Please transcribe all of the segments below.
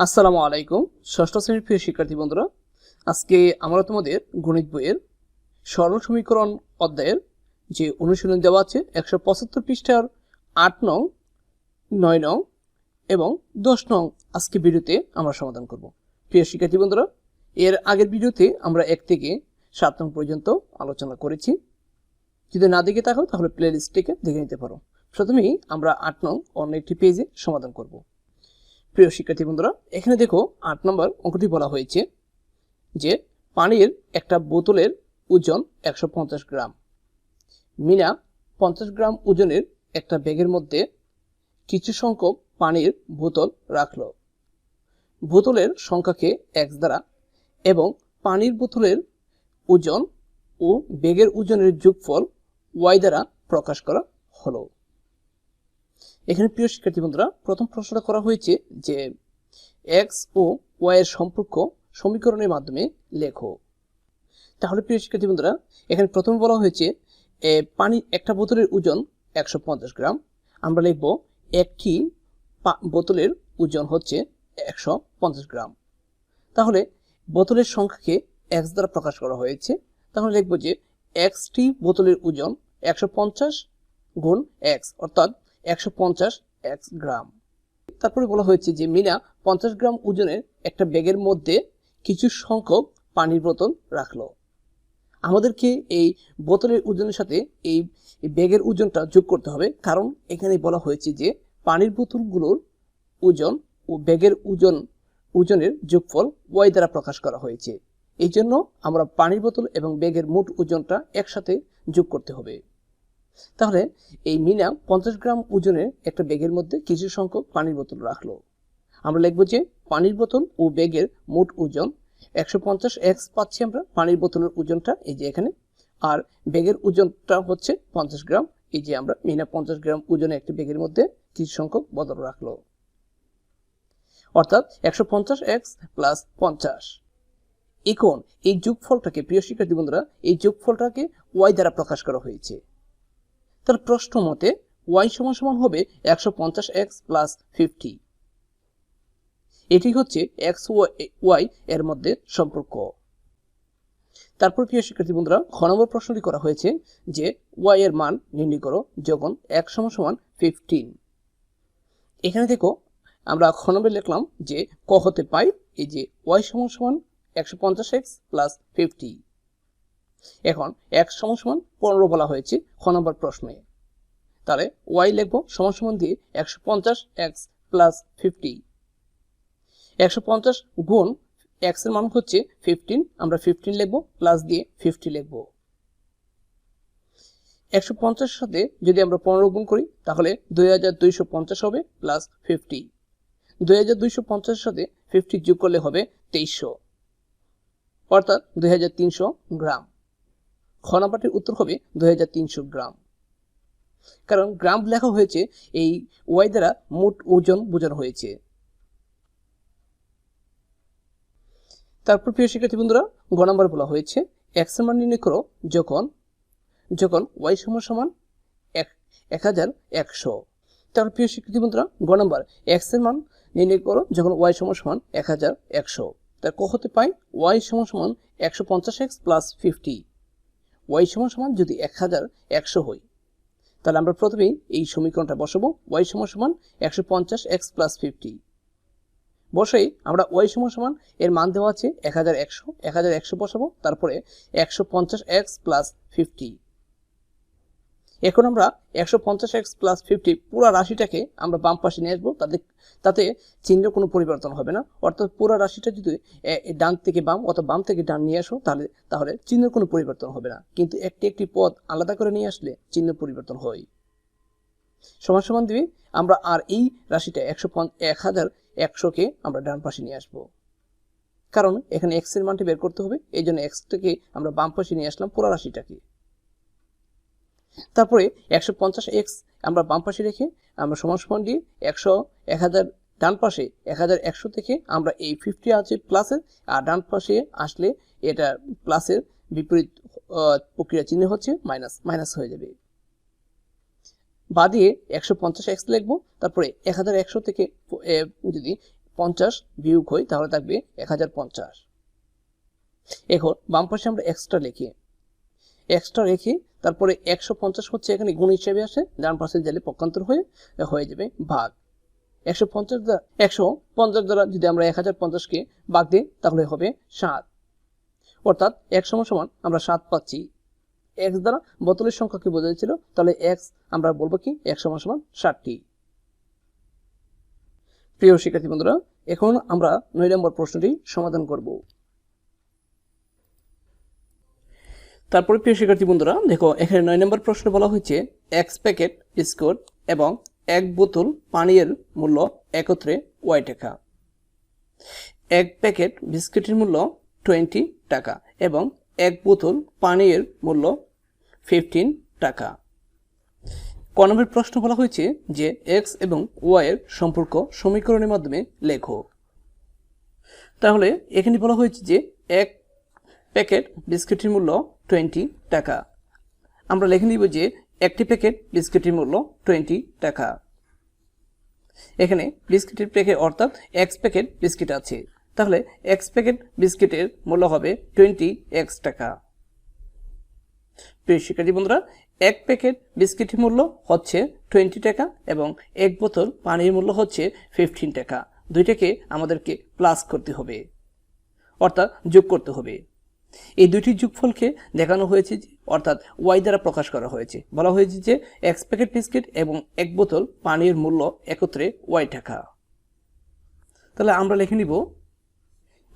আসসালামু আলাইকুম, ষষ্ঠ শ্রেণির প্রিয় শিক্ষার্থী বন্ধুরা। আজকে আমরা তোমাদের গণিত বইয়ের সরল সমীকরণ অধ্যায়ের যে অনুশীলন দেওয়া আছে, একশো পঁচাত্তর পৃষ্ঠার আট নং, নয় নং এবং দশ নং আজকে ভিডিওতে আমরা সমাধান করব। প্রিয় শিক্ষার্থী বন্ধুরা, এর আগের ভিডিওতে আমরা এক থেকে সাত নং পর্যন্ত আলোচনা করেছি। যদি না দেখে থাকো, তাহলে প্লে লিস্টটিকে দেখে নিতে পারো। প্রথমেই আমরা আট নং অন্য একটি পেজে সমাধান করব। প্রিয় শিক্ষার্থী বন্ধুরা, এখানে দেখো আট নম্বর অঙ্কটি বলা হয়েছে যে পানির একটা বোতলের ওজন একশো পঞ্চাশ গ্রাম। মিনা পঞ্চাশ গ্রাম ওজনের একটা ব্যাগের মধ্যে কিছু সংখ্যক পানির বোতল রাখল। বোতলের সংখ্যাকে এক্স দ্বারা এবং পানির বোতলের ওজন ও ব্যাগের ওজনের যোগফল ওয়াই দ্বারা প্রকাশ করা হলো। এখানে প্রিয় শিক্ষার্থী বন্ধুরা, প্রথম প্রশ্নটা করা হয়েছে যে এক্স ও ওয়াই এর সম্পর্ক সমীকরণের মাধ্যমে লেখো। তাহলে প্রিয় শিক্ষার্থী বন্ধুরা, এখানে প্রথম বলা হয়েছে পানি একটা বোতলের ওজন একশো পঞ্চাশ গ্রাম। আমরা লিখব, একটি বোতলের ওজন হচ্ছে একশো পঞ্চাশ গ্রাম। তাহলে বোতলের সংখ্যাকে এক্স দ্বারা প্রকাশ করা হয়েছে। তাহলে লিখব যে এক্সটি বোতলের ওজন একশো পঞ্চাশ গুণ এক্স অর্থাৎ একশো পঞ্চাশ এক্স গ্রাম। তারপরে বলা হয়েছে যে মিনা পঞ্চাশ গ্রাম ওজনের একটা ব্যাগের মধ্যে কিছু সংখ্যক পানির বোতল রাখল। আমাদেরকে এই বোতলের ওজনের সাথে এই ব্যাগের ওজনটা যোগ করতে হবে, কারণ এখানে বলা হয়েছে যে পানির বোতলগুলোর ওজন ও ব্যাগের ওজন, ওজনের যোগফল ওয়াই দ্বারা প্রকাশ করা হয়েছে। এই জন্য আমরা পানির বোতল এবং ব্যাগের মোট ওজনটা একসাথে যোগ করতে হবে। তাহলে এই মিনা পঞ্চাশ গ্রাম ওজনের একটা ব্যাগের মধ্যে কিছু সংখ্যক পানির বোতল রাখল। আমরা লিখব যে পানির বোতল ও ব্যাগের মোট ওজন একশো পঞ্চাশ এক্স পাচ্ছি আমরা পানির বোতলের ওজনটা, এই যে এখানে। আর ব্যাগের ওজনটা হচ্ছে পঞ্চাশ গ্রাম, এই যে আমরা মিনা পঞ্চাশ গ্রাম ওজনে একটি ব্যাগের মধ্যে কিছু সংখ্যক বদল রাখল। অর্থাৎ একশো পঞ্চাশ এক্স প্লাস পঞ্চাশ। এখন এই যোগফলটাকে, প্রিয় শিক্ষার্থী বন্ধুরা, এই যোগফলটাকে ওয়াই দ্বারা প্রকাশ করা হয়েছে। তার প্রশ্ন মতে ওয়াই সমান সমান হবে একশো পঞ্চাশ এক্স প্লাস ফিফটি এটি হচ্ছে এক্স ওয়াই এর মধ্যে সম্পর্ক। তারপর প্রিয় শিক্ষার্থী বন্ধুরা, খ নম্বর প্রশ্নটি করা হয়েছে যে ওয়াই এর মান নির্ণয় করো যখন এক সমান সমান ফিফটিন এখানে দেখো, আমরা খ নম্বরে লিখলাম যে, ক হতে পাই এই যে ওয়াই সমান সমান একশো পঞ্চাশ এক্স প্লাস ফিফটি এখন এক সমান সমান পনেরো বলা হয়েছে, খ নম্বর প্রশ্নে। তাহলে ওয়াই লিখব সমান সমান দিয়ে একশো পঞ্চাশ এক্স প্লাস ফিফটি একশো পঞ্চাশ গুণ এক্সের মান হচ্ছে ফিফটিন আমরা ফিফটিন লিখব প্লাস দিয়ে ফিফটি লিখব। একশো পঞ্চাশের সাথে যদি আমরা পনেরো গুণ করি, তাহলে দুই হাজার দুইশো পঞ্চাশ হবে প্লাস ফিফটি দুই হাজার দুইশো পঞ্চাশের সাথে ফিফটি যোগ করলে হবে তেইশশো। অর্থাৎ দুই হাজার তিনশো গ্রাম। খ নাম্বারটির উত্তর হবে দুই হাজার তিনশো গ্রাম। কারণ গ্রাম লেখা হয়েছে এই ওয়াই দ্বারা মোট ওজন বোঝানো হয়েছে। তারপর প্রিয় শিক্ষার্থী বন্ধুরা, গ নাম্বার বলা হয়েছে এক্স মান নির্ণয় করো যখন যখন ওয়াই সমান সমান এক এক হাজার একশো। তারপর প্রিয় শিক্ষার্থী বন্ধুরা, গ নাম্বার এক্সের মান নির্ণয় করো যখন ওয়াই সমান সমান এক হাজার একশো। তার ক হতে পাই ওয়াই সমান সমান একশো পঞ্চাশ এক্স প্লাস ফিফটি ওয়াই সমান সমান যদি এক হাজার একশো হয়। তাহলে আমরা প্রথমেই এই সমীকরণটা বসাবো। ওয়াই সমান সমান একশো পঞ্চাশ এক্স প্লাস ফিফটি বসেই আমরা ওয়াই সমান সমান এর মান দেওয়া আছে এক হাজার একশো। এক হাজার একশো বসাবো, তারপরে একশো পঞ্চাশ এক্স প্লাস ফিফটি এখন আমরা একশো পঞ্চাশ এক্স প্লাস ফিফটি পুরো রাশিটাকে আমরা বাম পাশে নিয়ে আসব। তাতে তাতে চিহ্নের কোনো পরিবর্তন হবে না। অর্থাৎ পুরো রাশিটা যদি ডান থেকে বাম অথবা বাম থেকে ডান নিয়ে আসো, তাহলে তাহলে চিহ্নের কোনো পরিবর্তন হবে না। কিন্তু একটি একটি পদ আলাদা করে নিয়ে আসলে চিহ্ন পরিবর্তন হয় সমান সমান দিবি, আমরা আর এই রাশিটা একশো এক হাজার একশোকে আমরা ডান পাশে নিয়ে আসব। কারণ এখানে এক্সের মানটি বের করতে হবে, এই জন্য এক্সটাকে আমরা বাম পাশে নিয়ে আসলাম পুরো রাশিটাকে। তারপরে একশো পঞ্চাশ এক্স আমরা বাম পাশে রেখে আমরা সমান সমান দিয়ে একশো, এক হাজার, ডান পাশে এক হাজার একশো থেকে আমরা এই ফিফটি আছে প্লাসের আর ডান পাশে আসলে এটা প্লাসের বিপরীত প্রক্রিয়া চিহ্ন হচ্ছে মাইনাস মাইনাস হয়ে যাবে। বা দিয়ে একশো পঞ্চাশ এক্স লিখব, তারপরে এক হাজার একশো থেকে যদি পঞ্চাশ বিয়োগ হয় তাহলে থাকবে এক হাজার পঞ্চাশ। এখন বাম পাশে আমরা এক্সট্রা লিখি। এক্সট্রা রেখে তারপরে একশো পঞ্চাশ হচ্ছে এখানে গুণ হিসেবে আসে ডান পাশে গেলে পক্ষান্তর হয়ে হয়ে যাবে ভাগ। একশো পঞ্চাশ দ্বারা, একশো পঞ্চাশ দ্বারা যদি আমরা এক হাজার পঞ্চাশকে ভাগ দিই, তাহলে হবে সাত। অর্থাৎ এক সমান সমান আমরা সাত পাচ্ছি। এক্স দ্বারা বোতলের সংখ্যাকে বোঝাচ্ছিল তাহলে এক্স আমরা বলব কি? এক সমান সমান ষাটটি। প্রিয় শিক্ষার্থী বন্ধুরা, এখন আমরা নয় নম্বর প্রশ্নটি সমাধান করব। তারপরে প্রিয় শিক্ষার্থী বন্ধুরা, দেখো, এখানে নয় নম্বর প্রশ্ন বলা হয়েছে এক্স প্যাকেট বিস্কুট এবং এক বোতল পানীয়ের মূল্য একত্রে ওয়াই টাকা। এক প্যাকেট বিস্কুটের মূল্য টোয়েন্টি টাকা এবং এক বোতল পানীয়ের মূল্য ফিফটিন টাকা। ক নম্বর প্রশ্ন বলা হয়েছে যে এক্স এবং ওয়াই এর সম্পর্ক সমীকরণের মাধ্যমে লেখো। তাহলে এখানে বলা হয়েছে যে, এক প্যাকেট বিস্কুটের মূল্য টোয়েন্টি টাকা। আমরা লিখে নিব যে একটি প্যাকেট বিস্কুটের মূল্য টোয়েন্টি টাকা। এখানে বিস্কিটের প্যাকেট অর্থাৎ এক্স প্যাকেট বিস্কিট আছে। তাহলে এক্স প্যাকেট বিস্কিটের মূল্য হবে টোয়েন্টি এক্স টাকা। প্রিয় শিক্ষার্থী বন্ধুরা, এক প্যাকেট বিস্কিটের মূল্য হচ্ছে টোয়েন্টি টাকা এবং এক বোতল পানির মূল্য হচ্ছে ফিফটিন টাকা। দুইটাকে আমাদেরকে প্লাস করতে হবে, অর্থাৎ যোগ করতে হবে। এই দুইটি যোগফলকে দেখানো হয়েছে অর্থাৎ ওয়াই দ্বারা প্রকাশ করা হয়েছে। বলা হয়েছে যে এক প্যাকেট বিস্কিট এবং এক বোতল পানির মূল্য একত্রে ওয়াই টাকা। তাহলে আমরা লিখে নিব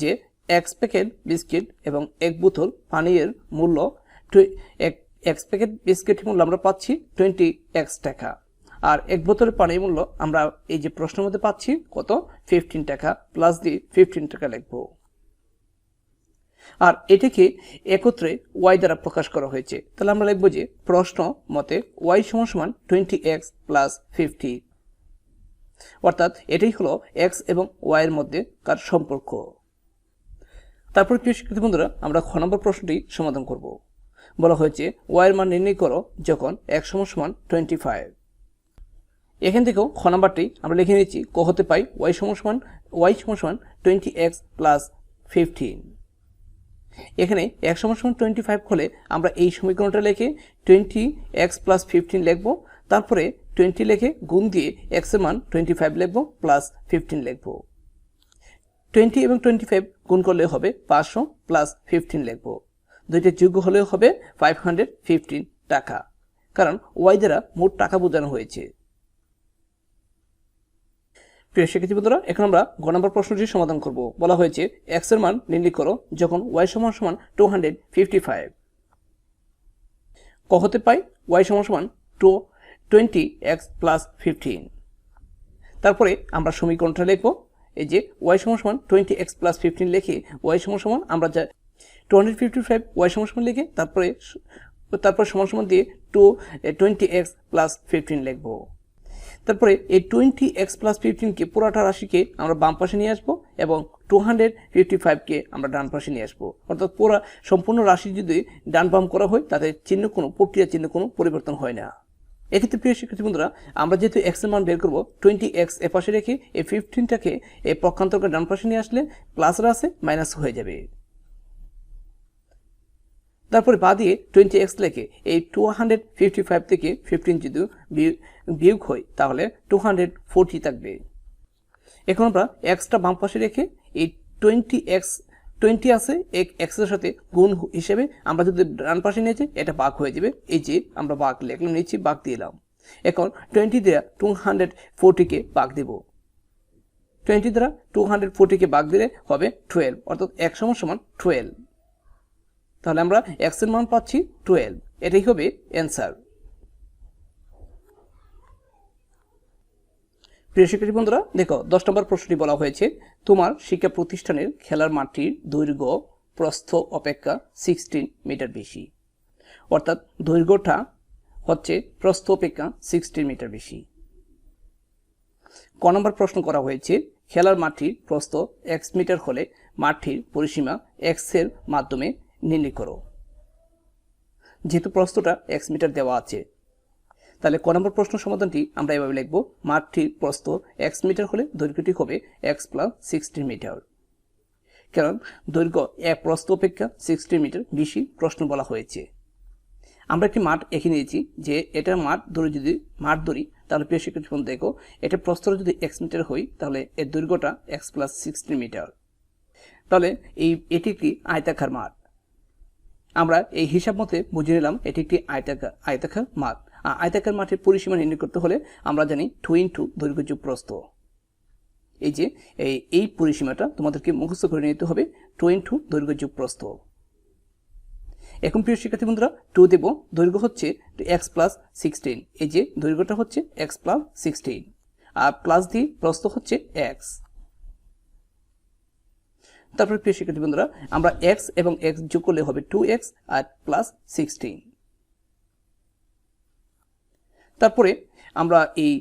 যে এক প্যাকেট বিস্কিট এবং এক বোতল পানীয়ের মূল্য এক প্যাকেট বিস্কিটের মূল্য আমরা পাচ্ছি টোয়েন্টি এক্স টাকা। আর এক বোতলের পানির মূল্য আমরা এই যে প্রশ্নের মধ্যে পাচ্ছি, কত? ফিফটিন টাকা প্লাস দিয়ে ফিফটিন টাকা লিখব। আর এটাকে একত্রে ওয়াই দ্বারা প্রকাশ করা হয়েছে। তাহলে আমরা লিখব যে প্রশ্ন মতে ওয়াই সমান সমান টোয়েন্টি এক্স প্লাস ফিফটি অর্থাৎ এটাই হলো এক্স এবং ওয়াই এর মধ্যে কার সম্পর্ক। তারপর প্রিয় শিক্ষার্থী বন্ধুরা, আমরা খ নম্বর প্রশ্নটি সমাধান করব। বলা হয়েছে ওয়াই এর মান নির্ণয় করো যখন এক সমান সমান টোয়েন্টি ফাইভ এখান থেকেও খ নাম্বারটি আমরা লিখে নিচ্ছি ক হতে পাই ওয়াই সমান সমান ওয়াই সমান সমান টোয়েন্টি এক্স প্লাস ফিফটিন এখানে এক সমান সমান টোয়েন্টি ফাইভ হলে আমরা এই সমীকরণটা লিখে টোয়েন্টি এক্স প্লাস ফিফটিন লিখব, তারপরে টোয়েন্টি লিখে গুণ দিয়ে এক্সের মান টোয়েন্টি ফাইভ লিখব প্লাস ফিফটিন লিখব। টোয়েন্টি এবং টোয়েন্টি ফাইভ গুণ করলে হবে পাঁচশো প্লাস ফিফটিন লিখব। দুইটা যোগ্য হলেও হবে ফাইভ হান্ড্রেড ফিফটিন টাকা। কারণ ওয়াই দ্বারা মোট টাকা বোঝানো হয়েছে। প্রিয় শিক্ষার্থী বন্ধুরা, এখন আমরা গ নম্বর প্রশ্নটি সমাধান করব। বলা হয়েছে এক্সের মান নির্ণয় করো যখন ওয়াই সমান সমান টু হান্ড্রেড ফিফটি ফাইভ ক হতে পাই? ওয়াই সমান সমান two twenty X plus fifteen তারপরে আমরা সমীকরণটা লিখব। এই যে ওয়াই সমান সমান টোয়েন্টি এক্স প্লাস ফিফটিন লিখে ওয়াই সমান সমান আমরা যা two hundred fifty five Y সমান সমান লিখে তারপরে তারপর সমান সমান দিয়ে two twenty X plus fifteen লিখব। তারপরে এই টোয়েন্টি এক্স প্লাস ফিফটিনকে পুরাটা রাশিকে আমরা বাম পাশে নিয়ে আসব এবং টু হান্ড্রেড ফিফটি ফাইভকে আমরা ডান পাশে নিয়ে আসব। অর্থাৎ পুরা সম্পূর্ণ রাশি যদি ডান বাম করা হয়, তাতে চিহ্ন কোনো, প্রক্রিয়া চিহ্ন কোনো পরিবর্তন হয় না। এক্ষেত্রে প্রিয় শিক্ষার্থী বন্ধুরা, আমরা যেহেতু এক্সের মান বের করব টোয়েন্টি এক্স এ পাশে রেখে এই ফিফটিনটাকে এই পক্ষান্তরকে ডান পাশে নিয়ে আসলে প্লাসরা আছে মাইনাস হয়ে যাবে। তারপরে বা দিয়ে টোয়েন্টি এক্স লেখে এই টু হান্ড্রেড ফিফটি ফাইভ থেকে ফিফটিন যদি বিয়োগ- হয়, তাহলে টু হান্ড্রেড ফোরটি থাকবে। এখন আমরা এক্সটা বাম পাশে রেখে এই টোয়েন্টি এক্স টোয়েন্টি আছে, এক এক্সের সাথে গুণ হিসেবে আমরা যদি ডান পাশে নিয়েছি, এটা বাঘ হয়ে যাবে। এই যে আমরা বাঘ লিখলাম নিচ্ছি বাঘ দিলাম এখন টোয়েন্টি দেওয়া টু হান্ড্রেড ফোরটিকে বাঘ দেব। টোয়েন্টি দ্বারা টু হান্ড্রেড ফোরটিকে বাঘ দিলে হবে টুয়েলভ অর্থাৎ এক সমান সমান টুয়েলভ তাহলে আমরা এক্সের মান পাচ্ছি টুয়েলভ এটাই হবে অ্যান্সার প্রিয় শিক্ষার্থী বন্ধুরা, দেখো, দশ নম্বর প্রশ্নটি বলা হয়েছে, তোমার শিক্ষা প্রতিষ্ঠানের খেলার মাঠটির দৈর্ঘ্য প্রস্থ অপেক্ষা সিক্সটিন মিটার বেশি। অর্থাৎ দৈর্ঘ্যটা হচ্ছে প্রস্থ অপেক্ষা সিক্সটিন মিটার বেশি। ক নম্বর প্রশ্ন করা হয়েছে, খেলার মাঠটির প্রস্থ এক্স মিটার হলে মাঠটির পরিসীমা এক্সের মাধ্যমে নির্ণয় করো। যেহেতু প্রস্থটা এক্স মিটার দেওয়া আছে, তাহলে ক নম্বর প্রশ্ন সমাধানটি আমরা এভাবে লিখব, মাঠটির প্রস্থ এক্স মিটার হলে দৈর্ঘ্যটি হবে এক্স প্লাস সিক্সটি মিটার কারণ দৈর্ঘ্য এক প্রস্থ অপেক্ষা সিক্সটি মিটার বেশি প্রশ্ন বলা হয়েছে। আমরা একটি মাঠ এঁকে নিয়েছি যে এটার মাঠ ধরে যদি মাঠ ধরি, তাহলে প্রিয় বন্ধু দেখো, এটা প্রস্থটা যদি এক্স মিটার হয়, তাহলে এর দৈর্ঘ্যটা এক্স প্লাস সিক্সটি মিটার তাহলে এই, এটি একটি আয়তাকার মাঠ। আমরা এই হিসাব মতে বুঝে নিলাম এটি একটি আয়তাকার আয়তাকার মাঠ। আর আয়তাকার মাঠের পরিসীমা নির্ণয় করতে হলে আমরা জানি টু ইন্টু দৈর্ঘ্য প্রস্থ। এই যে, এই এই পরিসীমাটা তোমাদেরকে মুখস্থ করে নিতে হবে টু ইন্টু দৈর্ঘ্য প্রস্থ। এখন প্রিয় শিক্ষার্থী বন্ধুরা টু দেব, দৈর্ঘ্য হচ্ছে এক্স প্লাস সিক্সটিন এই যে, দৈর্ঘ্যটা হচ্ছে এক্স প্লাস সিক্সটিন আর প্লাস দিয়ে প্রস্থ হচ্ছে এক্স তারপরে প্রিয় শিক্ষার্থী বন্ধুরা, আমরা এক্স এবং এক্স যোগ করলে হবে টু এক্স আর প্লাস সিক্সটিন তারপরে আমরা এই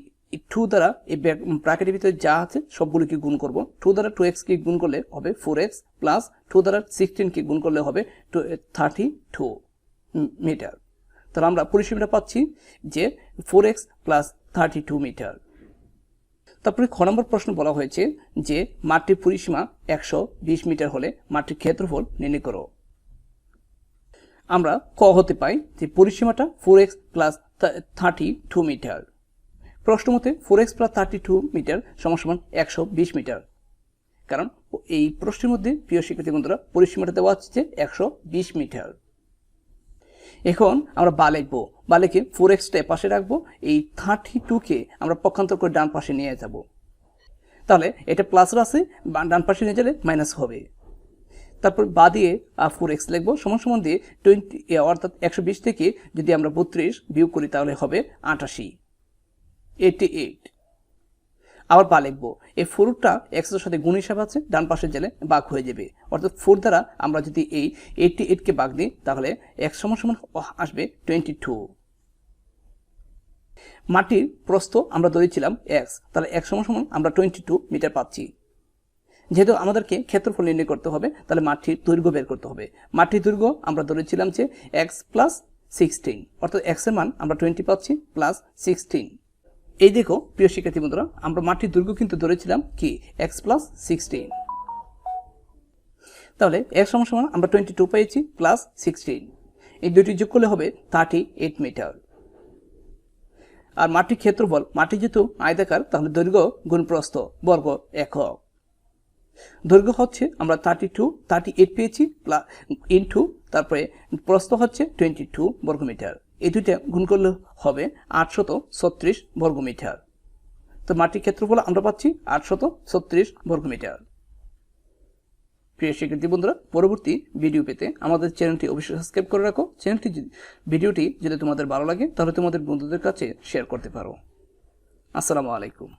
টু দ্বারা এই ব্র্যাকেটের ভিতরে যা আছে সবগুলোকে গুণ করব। টু দ্বারা টু এক্সকে গুণ করলে হবে ফোর এক্স প্লাস টু দ্বারা সিক্সটিনকে গুণ করলে হবে থার্টি টু মিটার তাহলে আমরা পরিসীমাটা পাচ্ছি যে four X plus thirty two metre তারপরে খ নম্বর প্রশ্ন বলা হয়েছে যে মাঠটির পরিসীমা একশো বিশ মিটার হলে মাঠটির ক্ষেত্রফল নির্ণয় করো। আমরা ক হতে পাই যে, পরিসীমাটা four X plus thirty two metre প্রশ্ন মতে four X plus thirty two metre সমান একশো বিশ মিটার কারণ এই প্রশ্নের মধ্যে প্রিয় শিক্ষার্থী বন্ধুরা, পরিসীমাটা দেওয়া হচ্ছে একশো বিশ মিটার এখন আমরা বা লিখব। বা লিখে ফোর এক্সটা পাশে রাখব, এই থার্টি টুকে আমরা পক্ষান্তর করে ডান পাশে নিয়ে যাব। তাহলে এটা প্লাস আছে ডান পাশে নিয়ে গেলে মাইনাস হবে। তারপর বা দিয়ে ফোর এক্স লিখব, সমান সমান দিয়ে টোয়েন্টি অর্থাৎ একশো বিশ থেকে যদি আমরা বত্রিশ বিয়োগ করি তাহলে হবে আটাশি। এইটি এইট আবার বা লিখব। এই ফোরটা এক্সের সাথে গুণ হিসাব আছে, ডান পাশে গেলে বাঘ হয়ে যাবে। অর্থাৎ ফোর দ্বারা আমরা যদি এই এইটটি এইটকে বাঘ দিই, তাহলে এক সমান সমান আসবে টোয়েন্টি টু মাটির প্রস্থ আমরা ধরেছিলাম এক্স তাহলে এক সমান সমান আমরা টোয়েন্টি টু মিটার পাচ্ছি। যেহেতু আমাদেরকে ক্ষেত্রফল নির্ণয় করতে হবে, তাহলে মাটির দৈর্ঘ্য বের করতে হবে। মাটির দৈর্ঘ্য আমরা ধরেছিলাম যে এক্স প্লাস সিক্সটিন অর্থাৎ এক্সের মান আমরা টোয়েন্টি পাচ্ছি প্লাস সিক্সটিন এই দেখো, প্রিয় শিক্ষার্থী বন্ধুরা, আমরা মাটির দৈর্ঘ্য কিন্তু ধরেছিলাম কি? এক্স প্লাস সিক্সটিন তাহলে এক্স সমান আমরা টোয়েন্টি টু পেয়েছি প্লাস সিক্সটিন এই দুটি যোগ করলে হবে থার্টি এইট মিটার আর মাটির ক্ষেত্রফল মাটি যেহেতু আয়তাকার, তাহলে দৈর্ঘ্য গুণ প্রস্থ বর্গ একক। দৈর্ঘ্য হচ্ছে আমরা থার্টি টু থার্টি এইট পেয়েছি প্লাস ইন্টু তারপরে প্রস্থ হচ্ছে টোয়েন্টি টু বর্গমিটার এই দুইটা গুণ করলে হবে আটশত ছত্রিশ বর্গমিটার। তো মাটির ক্ষেত্রফল আমরা পাচ্ছি আটশত ছত্রিশ বর্গমিটার। প্রিয় শিক্ষার্থী বন্ধুরা, পরবর্তী ভিডিও পেতে আমাদের চ্যানেলটি অবশ্যই সাবস্ক্রাইব করে রাখো। চ্যানেলটি ভিডিওটি যদি তোমাদের ভালো লাগে, তাহলে তোমাদের বন্ধুদের কাছে শেয়ার করতে পারো। আসসালামু আলাইকুম।